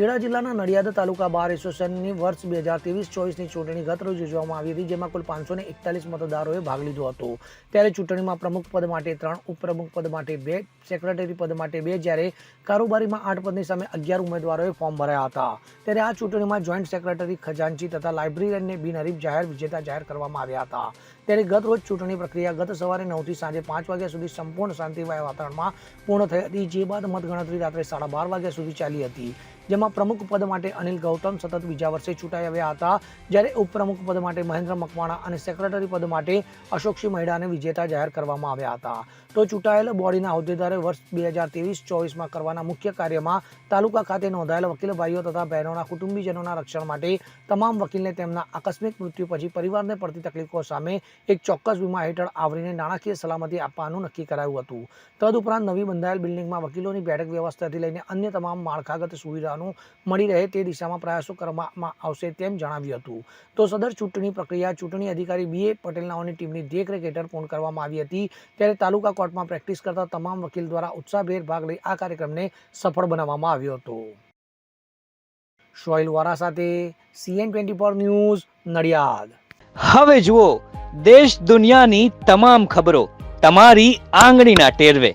ખેડા જિલ્લાના નડિયાદ તાલુકા બાર એસોસિએશનની વર્ષ બે હજાર ત્રેવીસ ચોવીસની ચૂંટણી ગત રોજ યોજવામાં આવી હતી, જેમાં કુલ પાંચસો ને એકતાલીસ મતદારોએ ભાગ લીધો હતો. ત્યારે ચૂંટણીમાં પ્રમુખ પદ માટે ત્રણ, ઉપપ્રમુખ પદ માટે બે, સેક્રેટરી પદ માટે બે, જ્યારે કારોબારીમાં આઠ પદની સામે અગિયાર ઉમેદવારોએ ફોર્મ ભર્યા હતા. ત્યારે આ ચૂંટણીમાં જોઈન્ટ સેક્રેટરી ખજાનચી તથા લાઇબ્રેરિયનને બિનહરીફ જાહેર વિજેતા જાહેર કરવામાં આવ્યા હતા. ત્યારે ગત રોજ ચૂંટણી પ્રક્રિયા ગત સવારે નવથી સાંજે પાંચ વાગ્યા સુધી સંપૂર્ણ શાંતિમય વાતાવરણમાં પૂર્ણ થઈ હતી, જે બાદ મતગણતરી રાત્રે સાડા બાર વાગ્યા સુધી ચાલી હતી. જેમાં પ્રમુખ પદ માટે અનિલ ગૌતમ સતત બીજા વર્ષે ચૂંટાઈ આવ્યા હતા. જ્યારે ઉપપ્રમુખ પદ માટે મહેન્દ્ર મકવાણા અને સેક્રેટરી પદ માટે અશોકસિંહ મહેડાને વિજેતા જાહેર કરવામાં આવ્યા હતા. તો ચૂંટાયેલ બોડીના હોદ્દેદારે વર્ષ બે હજાર ત્રેવીસ ચોવીસમાં કરવાના મુખ્ય કાર્યમાં તાલુકા ખાતે નોંધાયેલ વકીલ ભાઈઓ તથા બહેનોના કુટુંબીજનોના રક્ષણ માટે તમામ વકીલને તેમના આકસ્મિક મૃત્યુ પછી પરિવારને પડતી તકલીફો સામે એક ચોક્કસ વીમા હેઠળ આવરીને નાણાકીય સલામતી આપવાનું નક્કી કરાયું હતું. તદુપરાંત નવી બંધાયેલ બિલ્ડિંગમાં વકીલોની બેઠક વ્યવસ્થાથી લઈને અન્ય તમામ માળખાગત સુવિધાનું મળી રહે તે દિશામાં પ્રયાસો કરવામાં આવશે તેમ જણાવ્યું હતું. તો સદર ચૂંટણી પ્રક્રિયા, ચૂંટણી અધિકારી બી. એ. પટેલનાઓની ટીમની દેખરેખ હેઠળ પૂર્ણ કરવામાં આવી હતી. ત્યારે તાલુકા કોર્ટમાં પ્રેક્ટિસ કરતા તમામ વકીલ દ્વારા ઉત્સાહભેર ભાગ લઈ આ કાર્યક્રમને સફળ બનાવવામાં આવ્યો હતો. શોઇલ વારા સાથે સીએન ટ્વેન્ટી ન્યૂઝ, નડિયાદ. હવે જુઓ, દેશ દુનિયાની તમામ ખબરો તમારી આંગળીના ટેરવે.